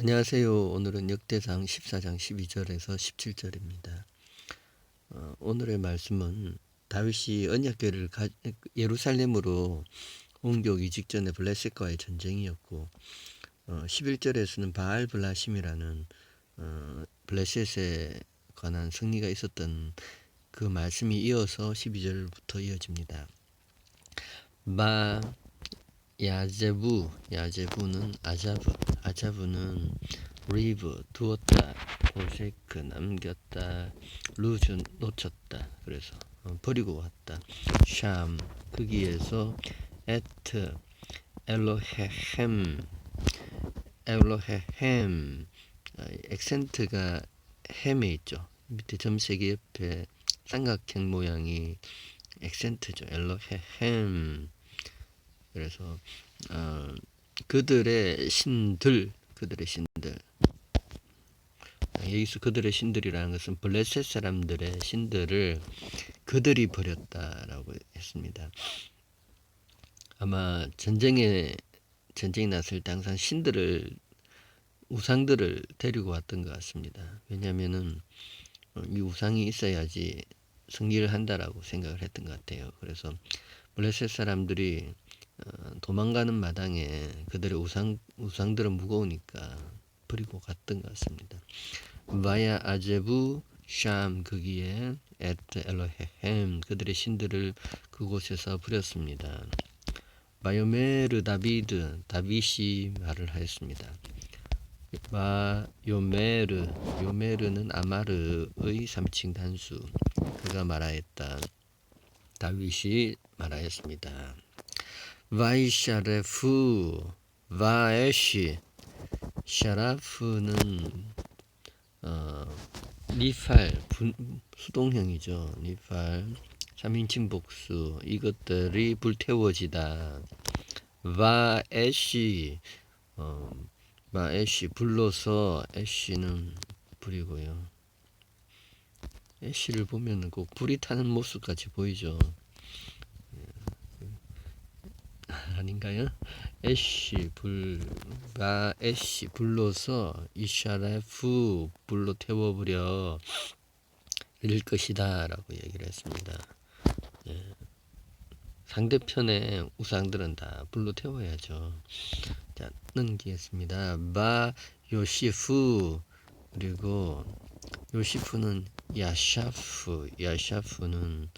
안녕하세요. 오늘은 역대상 14장 12절에서 17절입니다. 어, 오늘의 말씀은 다윗이 언약궤를 가- 예루살렘으로 옮겨오기 직전에 블레셋과의 전쟁이었고 어, 11절에서는 바알 블라심이라는 어, 블레셋에 관한 승리가 있었던 그 말씀이 이어서 12절부터 이어집니다. 마 야제부 야제부는 아자브 아자브는 리브 두었다 보세크 남겼다 루즈 놓쳤다. 그래서 어, 버리고 왔다. 샴 거기에서 에트 엘로헤헴 엘로헤헴 어, 액센트가 햄에 있죠. 밑에 점세개 옆에 삼각형 모양이 액센트죠. 엘로헤헴 그래서 어, 그들의 신들 그들의 신들 여기서 그들의 신들이라는 것은 블레셋 사람들의 신들을 그들이 버렸다라고 했습니다. 아마 전쟁에 전쟁이 났을 때 항상 신들을 우상들을 데리고 왔던 것 같습니다. 왜냐하면은 어, 이 우상이 있어야지 승리를 한다라고 생각을 했던 것 같아요. 그래서 블레셋 사람들이 어, 도망가는 마당에 그들의 우상 우상들은 무거우니까 버리고 갔던 것 같습니다. 바야 아제부 샴 거기에 에트 엘로헤헴 그들의 신들을 그곳에서 버렸습니다. 바요메르 다비드 다윗이 말을 하였습니다. 바요메르 요메르는 아마르의 삼칭 단수 그가 말하였다. 다윗이 말하였습니다. 와이샤레프 와에시 샤라프는 어, 니팔 분, 수동형이죠. 니팔 3인칭 복수 이것들이 불태워지다. 와에시 어, 와에시 불러서 애쉬는 불이고요. 애쉬를 보면은 꼭 불이 타는 모습같이 보이죠. 아닌가요? 애쉬 불바 애쉬 불러서 이샤레프 불로 태워버려 릴 것이다라고 얘기를 했습니다. 예. 상대편의 우상들은 다 불로 태워야죠. 자 넘기겠습니다. 바 요시프 그리고 요시프는 야샤프 야샤프는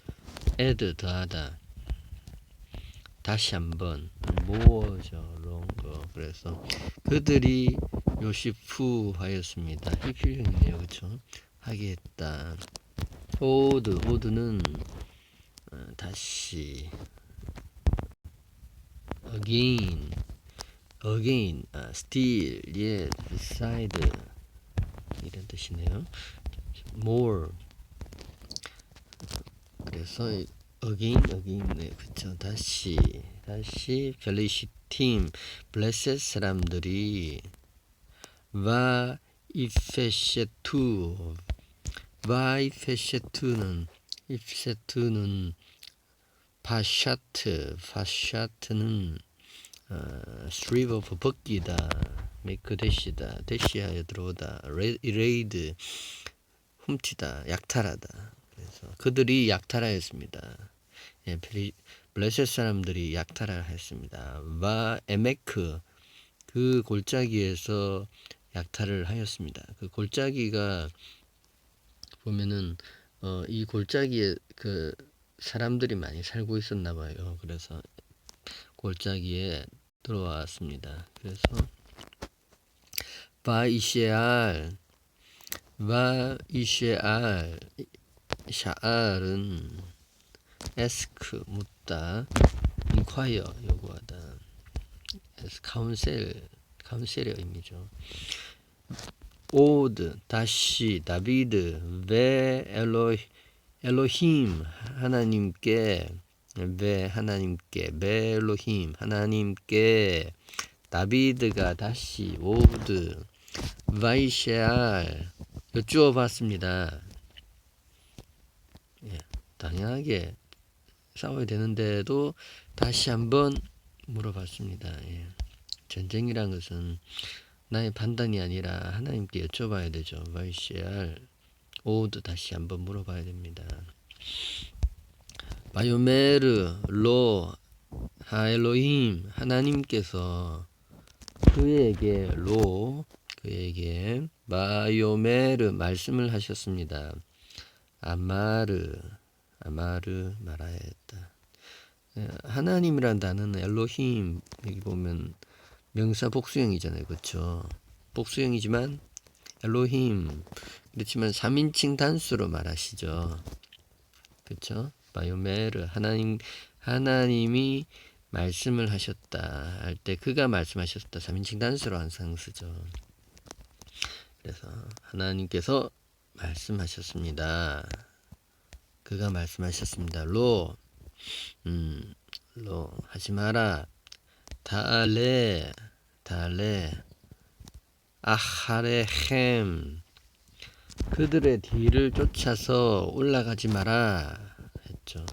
에드 더하다 다시 한번 모어져 롱거 그래서 그들이 요시프 하였습니다. 히필형이네요. 그렇죠? 하게 했다. 오드 오드는 어, 다시 again again 아, still yet beside 이런 뜻이네요. more 그래서 again again. 네 그쵸. 다시 다시. 펠리시 팀. 블레셋 사람들이 와 이페셰투. 와 이페셰투는 이페셰투는 파샤트 파샤트는 어, 스트리브 오브 벗기다 메이크 대시다. 대시하여 들어오다. 레, 레이드 훔치다. 약탈하다. 그래서 그들이 약탈하였습니다. 예, 블리- 블레셋 사람들이 약탈을 했습니다. 와 에메크 그 골짜기에서 약탈을 하였습니다. 그 골짜기가 보면은 어, 이 골짜기에 그 사람들이 많이 살고 있었나 봐요. 그래서 골짜기에 들어왔습니다. 그래서 바이시알 바이시알 샤알은 에스크 묻다 인콰이어 요구하다. 카운셀 카운셀의 의미죠. 오드 다시 다비드 베 엘로 엘로힘 하나님께 베 하나님께 베 엘로힘 하나님께. 다비드가 다시 오드 바이시알. 여쭈어 봤습니다. 예, 당연하게 싸워야 되는데도 다시 한번 물어봤습니다. 예. 전쟁이란 것은 나의 판단이 아니라 하나님께 여쭤봐야 되죠. YCR 오드 다시 한번 물어봐야 됩니다. 바요메르 로 하엘로힘 하나님께서 그에게 로 그에게 바요메르 말씀을 하셨습니다. 아마르 아마르 했다. 예, 하나님이란 단어는 엘로힘 여기 보면 명사 복수형이잖아요. 그렇죠? 복수형이지만 엘로힘 그렇지만 3인칭 단수로 말하시죠. 그렇죠? 바요메르 하나님 하나님이 말씀을 하셨다 할 때 그가 말씀하셨다 3인칭 단수로 항상 쓰죠. 그래서 하나님께서 말씀하셨습니다. 그가 말씀하셨습니다. 로, 음, 로 하지 마라. 달레, 달레, 아하레햄. 그들의 뒤를 쫓아서 올라가지 마라 했죠.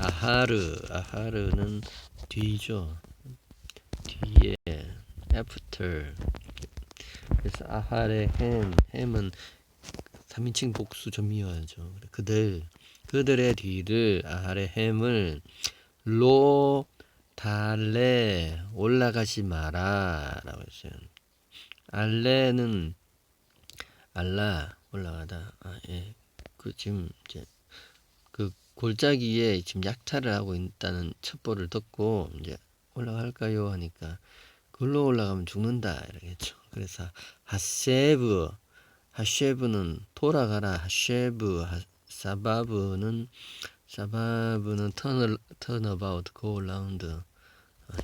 아하르, 아하르는 뒤죠. 뒤에 after. 그래서 아하레 햄, 햄은 3인칭 복수 좀 이어야죠. 그들, 그들의 뒤를 아하레 햄을 로 달레 올라가지 마라라고 했어요. 알레는 알라 올라가다. 아, 예. 그 지금 이제 그 골짜기에 지금 약탈을 하고 있다는 첩보를 듣고 이제 올라갈까요 하니까 글로 올라가면 죽는다 이러겠죠. 그래서 하세브 하쉐브는 돌아가라 하쉐브 하, 사바브는 사바브는 턴 턴어바웃 고라운드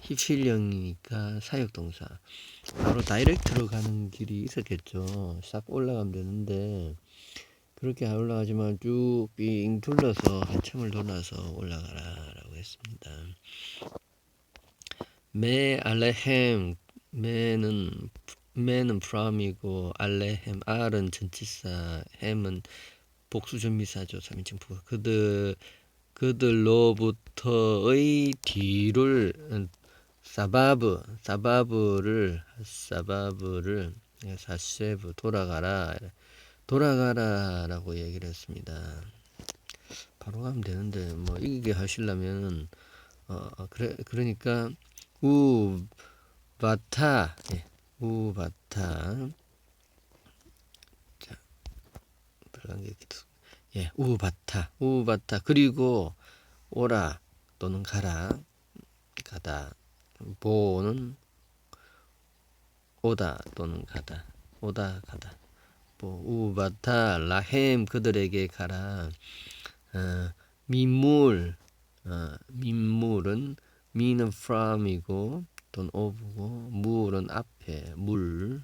힙실령이니까 사역동사 바로 다이렉트로 가는 길이 있었겠죠. 싹 올라가면 되는데 그렇게 안 올라가지만 쭉 빙 둘러서 한참을 돌아서 올라가라 라고 했습니다. 메 알레햄 메는 메는 프롬이고 알레햄 알은 전치사 햄은 복수전미사죠 3인칭 부 그들 그들로부터의 뒤를 음, 사바브 사바브를 사바브를 사쉐브 돌아가라 돌아가라라고 얘기를 했습니다. 바로 가면 되는데 뭐 이게 하시려면 어 어, 그래 그러니까 우 바타 예, 우 바타 자 계속 예 우바타 우바타. 그리고 오라 또는 가라. 가다. 보는 오다 또는 가다. 오다 가다. 뭐 우바타 라햄 그들에게 가라. 어, 민물. 어, 민물은 미는 from이고 또는 of고 물은 앞에 물,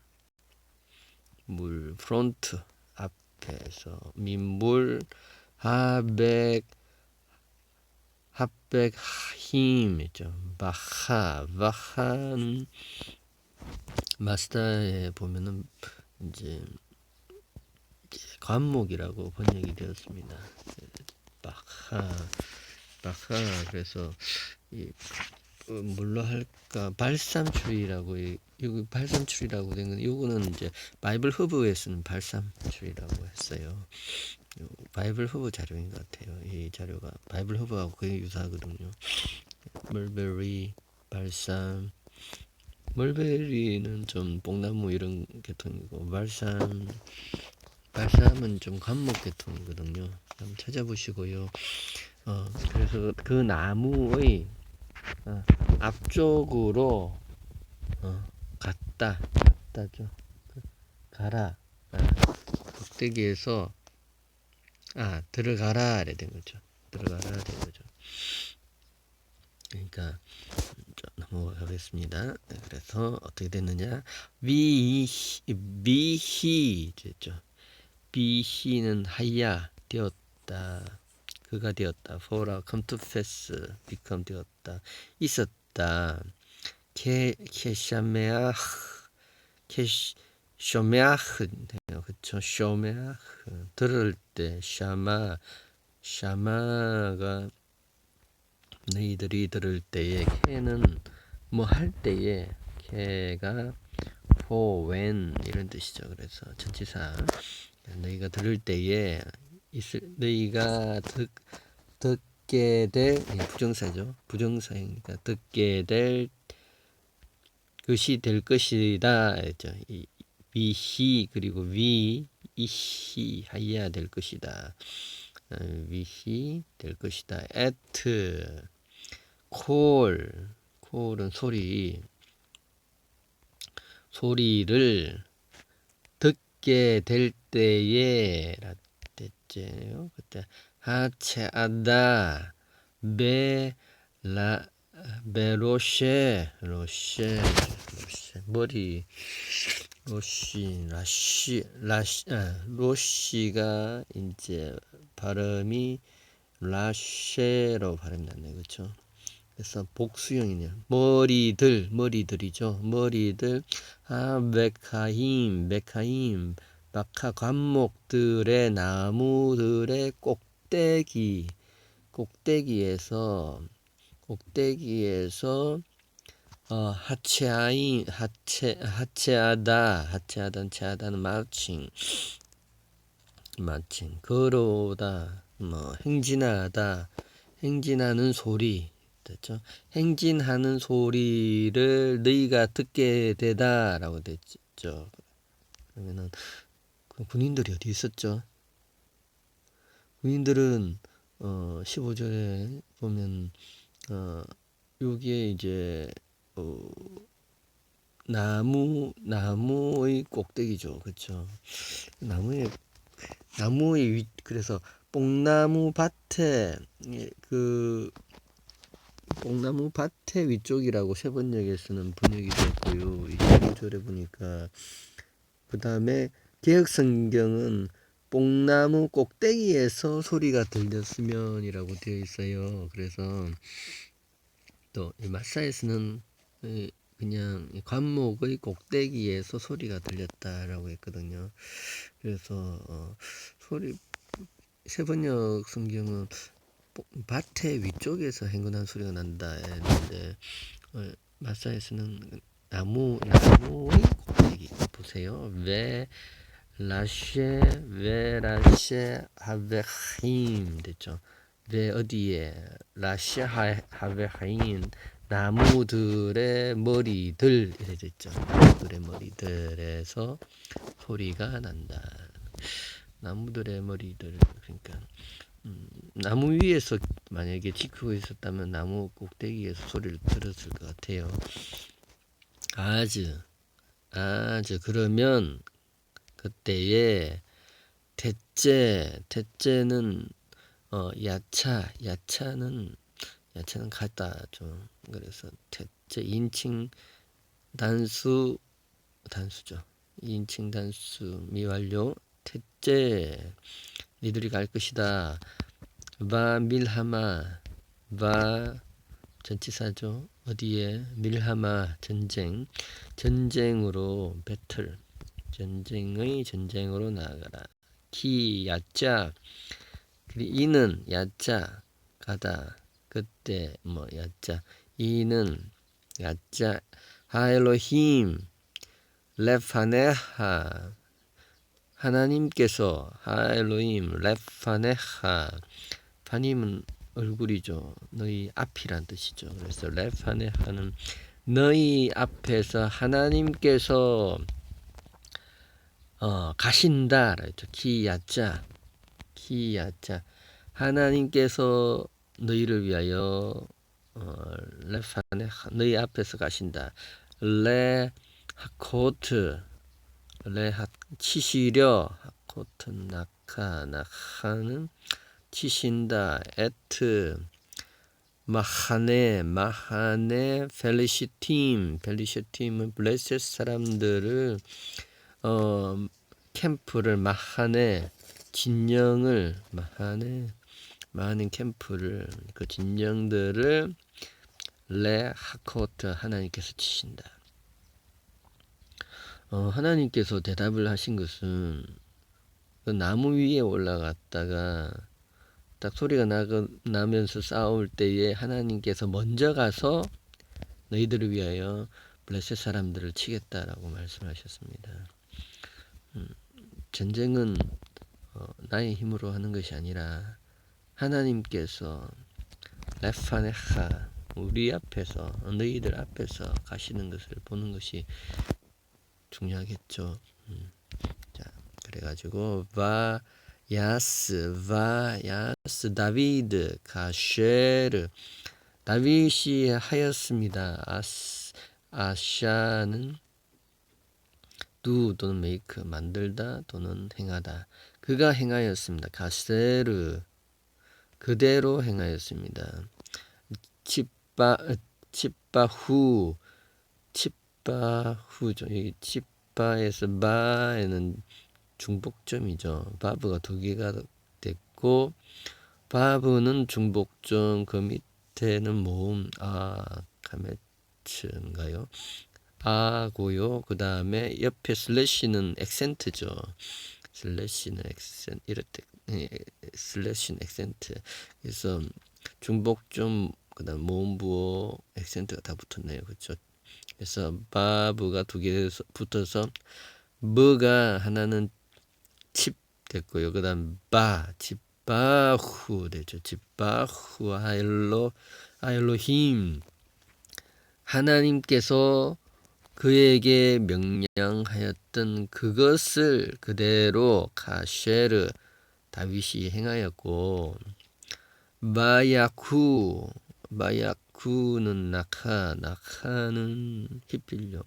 물 프론트 앞에서 민물 하백 합백 힘 있죠. 바하 바하는 마스터에 보면은 이제 관목이라고 번역이 되었습니다. 바하 바하 그래서 이 어, 뭘로 할까 발삼추리라고 이- 이거 발삼추리라고 된건 이거는 이제 바이블 허브에 쓰는 발삼추리라고 했어요. 요 바이블 허브 자료인 것 같아요. 이 자료가 바이블 허브하고 거의 유사하거든요. 멀베리 발삼 멀베리는 좀 뽕나무 이런 계통이고 발삼 발삼은 좀 관목 계통이거든요. 한번 찾아보시고요. 어, 그래서 그 나무의 어, 앞쪽으로 어, 갔다 갔다죠. 그, 가라. 아, 꼭대기에서 아 들어가라 이래 된 거죠. 들어가라 된 거죠. 그러니까 자, 넘어가겠습니다. 네, 그래서 어떻게 됐느냐? 비 비히 됐죠. 비히는 하야 되었다. 그가 되었다. for come to pass become 되었다. 있었다. 케 케샤메아흐 케 쇼메아흐 네요. 그쵸 쇼메아흐 들을 때 샤마 샤마가 너희들이 들을 때에 케는 뭐 할 때에 케가 for, when 이런 뜻이죠. 그래서 전치사 너희가 들을 때에 있을 너희가 듣 듣게 될 예, 부정사죠. 부정사니까 듣게 될 것이 될 것이다 했죠. 이 위시 그리고 위 이시 하여야 될 것이다. 어, 위시 될 것이다. at call 콜은 소리 소리를 듣게 될 때에 라됐죠 그때 하체하다 베라 로쉐 로쉐 머리 로시 라시 라시 아, 로시가 이제 발음이 라쉐로 발음이 났네 그렇죠 그래서 복수형이네요. 머리들, 머리들이죠. 머리들, 아, 메카힘, 메카힘, 마카 관목들의 나무들의 꼭대기, 꼭대기에서, 꼭대기에서, 어, 하체하인, 하체, 하체하다, 하체하다, 체하다는 마칭, 마칭, 걸어오다, 뭐, 행진하다, 행진하는 소리, 됐죠. 행진하는 소리를 너희가 듣게 되다라고 됐죠. 그러면은 그 군인들이 어디 있었죠? 군인들은 어 15절에 보면 어 여기에 이제 어 나무 나무의 꼭대기죠. 그렇죠? 나무의 나무의 위 그래서 뽕나무 밭에 예, 그 뽕나무 밭의 위쪽이라고 세번역에 쓰는 번역이 됐고요. 22절에 보니까 그 다음에 개혁 성경은 뽕나무 꼭대기에서 소리가 들렸으면이라고 되어 있어요. 그래서 또 마사에서는 그냥 관목의 꼭대기에서 소리가 들렸다라고 했거든요. 그래서 어, 소리 세번역 성경은 밭의 위쪽에서 행군한 소리가 난다 했는데 어, 마사에서는 나무 나무의 꼭대기 보세요. 왜 라쉐 왜 라쉐 하베힘 됐죠. 왜 어디에 라쉐 하베힘 나무들의 머리들 이래 됐죠. 나무들의 머리들에서 소리가 난다. 나무들의 머리들 그러니까 음, 나무 위에서 만약에 지키고 있었다면 나무 꼭대기에서 소리를 들었을 것 같아요. 아주 아주 그러면 그때에 대째 대째는 어 야차 야차는 야차는 같다 좀 그래서 대째 인칭 단수 단수죠 인칭 단수 미완료 대째 니들이 갈 것이다. 바 밀하마 바 전치사죠. 어디에 밀하마 전쟁 전쟁으로 배틀 전쟁의 전쟁으로 나아가라. 키 야자 이는 야자 가다 그때 뭐 야자 이는 야자 하엘로힘 레파네하 하나님께서 하엘로임 레파네하 파님은 얼굴이죠. 너희 앞이란 뜻이죠. 그래서 레파네하는 너희 앞에서 하나님께서 어, 가신다. 그랬죠. 키야자 키야자 하나님께서 너희를 위하여 어, 레파네하 너희 앞에서 가신다. 레 하코트 레 하 치시려. 코튼 낙하 낙하는 치신다. 에트 마하네 마하네 펠리시팀. 펠리시팀은 블레셋 사람들을 어 캠프를 마하네 진영을 마하네 많은 캠프를 그 진영들을 레 하코트 하나님께서 치신다. 어, 하나님께서 대답을 하신 것은 그 나무 위에 올라갔다가 딱 소리가 나가, 나면서 싸울 때에 하나님께서 먼저 가서 너희들을 위하여 블레셋 사람들을 치겠다라고 말씀하셨습니다. 음, 전쟁은 어, 나의 힘으로 하는 것이 아니라 하나님께서 레파네하 우리 앞에서 너희들 앞에서 가시는 것을 보는 것이 중요하겠죠. 음. 자, 그래가지고 바 야스 바 야스 다비드 가쉐르 다윗이 하였습니다. 아스 아샤는 두 또는 메이크 만들다 또는 행하다. 그가 행하였습니다. 가세르 그대로 행하였습니다. 칩바 칩바후 칩바후죠. 이 칩바에서 바에는 중복점이죠. 바브가 두 개가 됐고 바브는 중복점 그 밑에는 모음 아 가메츠인가요? 아고요. 그 다음에 옆에 슬래시는 액센트죠. 슬래시는 때 예, 슬래시는 액센트. 그래서 중복점 그다음 모음 부호 액센트가 다 붙었네요. 그렇죠? 그래서 바브가 두 개 붙어서 뭐가 하나는 칩 됐고요. 그다음 바 집바후 되죠. 집바후 아일로 아일로힘 하나님께서 그에게 명령하였던 그것을 그대로 가쉐르 다윗이 행하였고 마야쿠 마야쿠는 낙하 낙하는 히필령.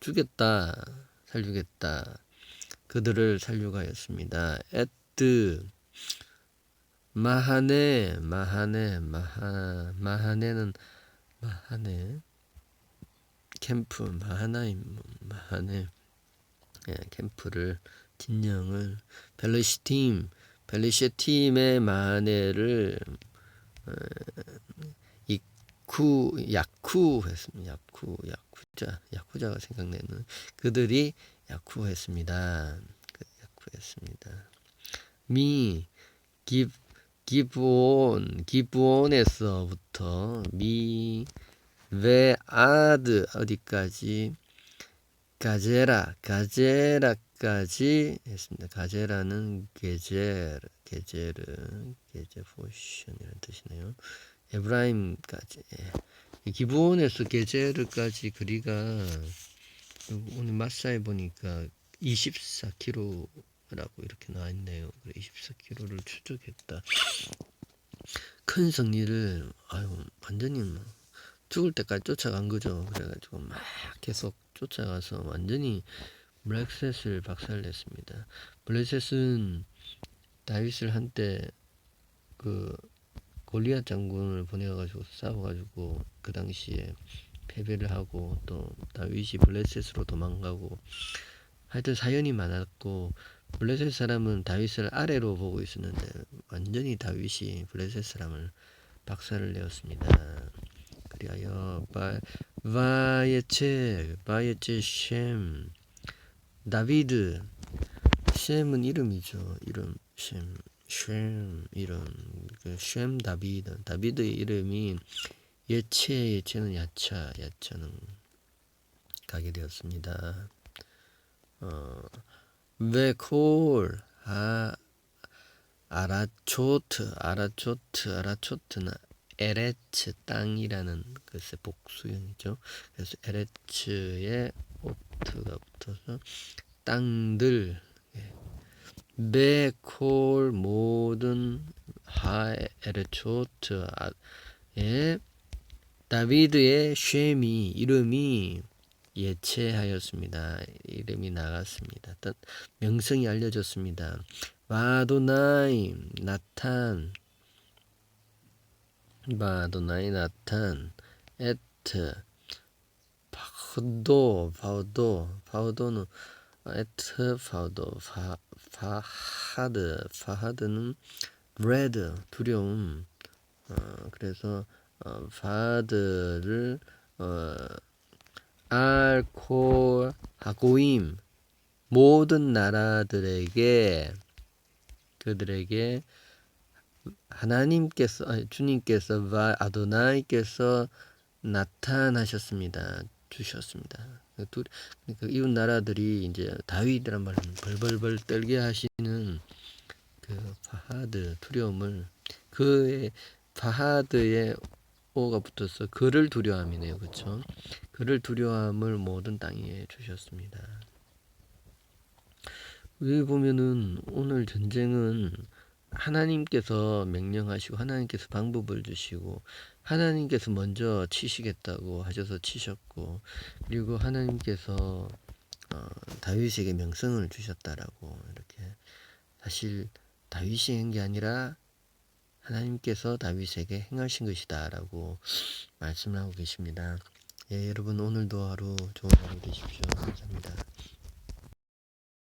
죽였다 살리겠다. 그들을 살려가였습니다. 에뜨 마하네 마하네 마하 마하네는 마하네. 캠프 마하나임 마하네. 예, 캠프를 진영을 벨리시팀 벨리시팀의 마하네를 어, 이쿠 야쿠 했습니다. 야쿠 야쿠자 야쿠자가 생각나는 그들이 야쿠했습니다. 그 야쿠했습니다. 미 기, 기브온 기브온에서부터 미 베아드 어디까지 가제라 가제라 까지 했습니다. 가제라는 게제르 게제르 게제 포션이라는 뜻이네요. 에브라임까지 예. 기브온에서 게제르까지 거리가 오늘 마사에 보니까 24km라고 이렇게 나와 있네요. 24km를 추적했다. 큰 승리를 아유 완전히 뭐 죽을 때까지 쫓아간 거죠. 그래가지고 막 계속 쫓아가서 완전히 블랙셋을 박살냈습니다. 블랙셋은 다윗을 한때 그 골리앗 장군을 보내가지고 싸워가지고 그 당시에 패배를 하고 또 다윗이 블레셋으로 도망가고 하여튼 사연이 많았고 블레셋 사람은 다윗을 아래로 보고 있었는데 완전히 다윗이 블레셋 사람을 박살을 내었습니다. 그리하여 바, 바예체 바예체 셈 다비드 셈은 이름이죠. 이름 셈셈 이름 그셈 다비드 다비드의 이름이 예체 예체는 야차 야차는 가게 되었습니다. 어, 베콜 아 아라초트 아라초트 아라초트는 에레츠 땅이라는 것의 복수형이죠. 그래서 에레츠에 오트가 붙어서 땅들 예. 베콜 모든 하 에레초트에 다비드의 쉐미 이름이 예체하였습니다. 이름이 나갔습니다. 명성이 알려졌습니다. 마도나이 나탄 마도나이 나탄 에트 파우도 파우도 파우도는 에트 파우도 파 파하드 파하드는 레드 두려움 어, 그래서 어, 파드를 어, 알콜 하고임 모든 나라들에게 그들에게 하나님께서 아니, 주님께서 바 아도나이께서 나타나셨습니다. 주셨습니다. 그 이웃 나라들이 이제 다윗이란 말은 벌벌벌 떨게 하시는 그 파하드 두려움을 그의 파하드의 오가 붙어서 그를 두려함이네요. 그렇죠? 그를 두려함을 모든 땅에 주셨습니다. 여기 보면은 오늘 전쟁은 하나님께서 명령하시고 하나님께서 방법을 주시고 하나님께서 먼저 치시겠다고 하셔서 치셨고 그리고 하나님께서 어, 다윗에게 명성을 주셨다라고 이렇게 사실 다윗이 한 게 아니라 하나님께서 다윗에게 행하신 것이다라고 말씀을 하고 계십니다. 예, 여러분 오늘도 하루 좋은 하루 되십시오. 감사합니다.